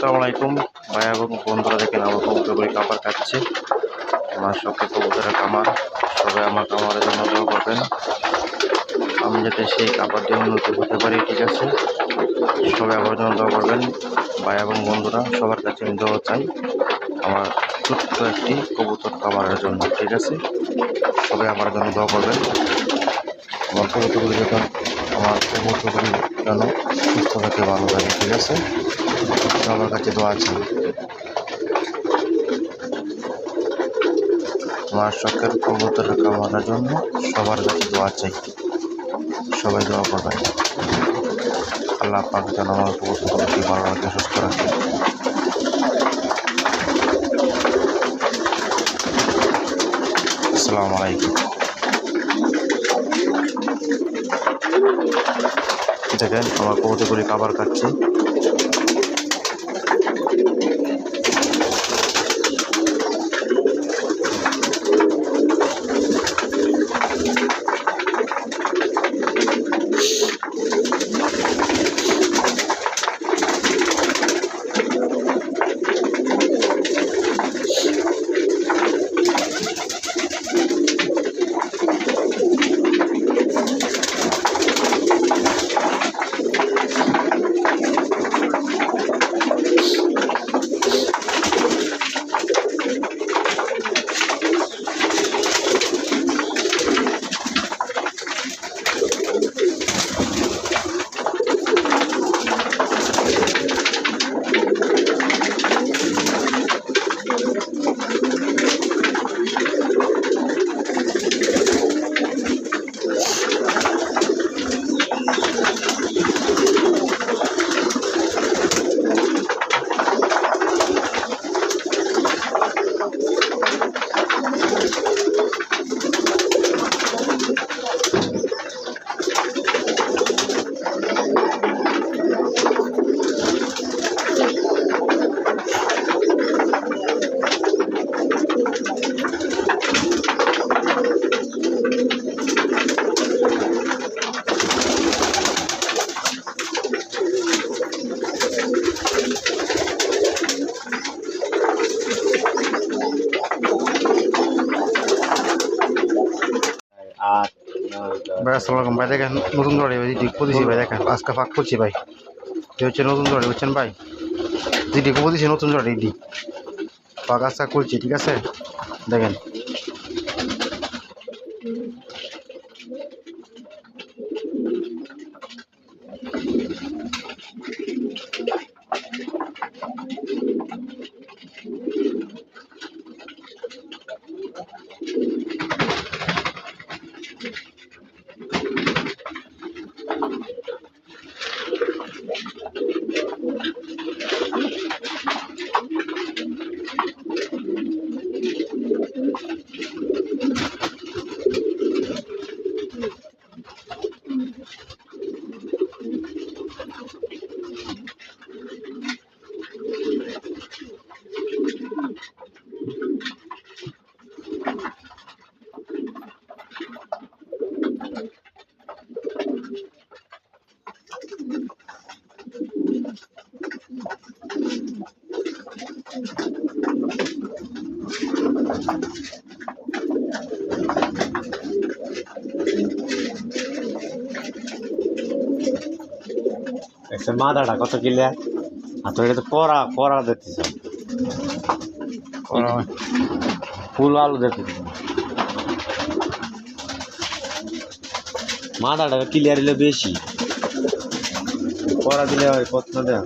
আসসালামু আলাইকুম। ভাই এবং বন্ধুরা দেখেন, আমার কবুতর করে কামার কাটছে। আমার সবকে কবুতরের কামার সবাই আমার কামারের জন্য দোয়া করবেন। আমি যাতে সেই কাপড় দিয়ে উন্নতি হতে পারি, ঠিক আছে? সবাই আমার জন্য দোয়া করবেন। ভাই এবং বন্ধুরা, সবার কাছে আমি দোয়া চাই, আমার ছোট্ট একটি কবুতর কামারের জন্য, ঠিক আছে? সবাই আমার জন্য দোয়া করবেন। আমার কবুতরগুলি যখন আমার কবুতরগুলি যেন সুস্থ থাকে, ভালো থাকে, ঠিক আছে? সবার কাছে দোয়া আছে আমার শখের কবুতরের কামানোর জন্য সবার কাছে দোয়া চাই। সবাই দোয়া করবেন। আল্লাহ পাক যেন আমার কবুতরগুলোকে ভালো রাখে সুস্থ রাখে। আসসালামু আলাইকুম। দেখেন আমার কবুতরগুলি খাবার খাচ্ছে ভাই আসসালামু ভাই, দেখেন নতুন দড়ি ভাই দিদি খুঁজেছি ভাই, দেখেন, আজকে ফাঁক করছি ভাই। এটা হচ্ছে নতুন দড়ি, বুঝছেন ভাই? দিদি খুঁজেছি নতুন দড়ি দিদি ফাঁক আজকে খুলছি ঠিক আছে? দেখেন। একটা মাথাটা কত কিলিয়ার আর তো এটা তো কড়া কড়া দেখতেছ ফুল আলু দেখতেছ মাথাটা ক্লিয়ার হলে বেশি? কড়া দিলে হয় কত না দেন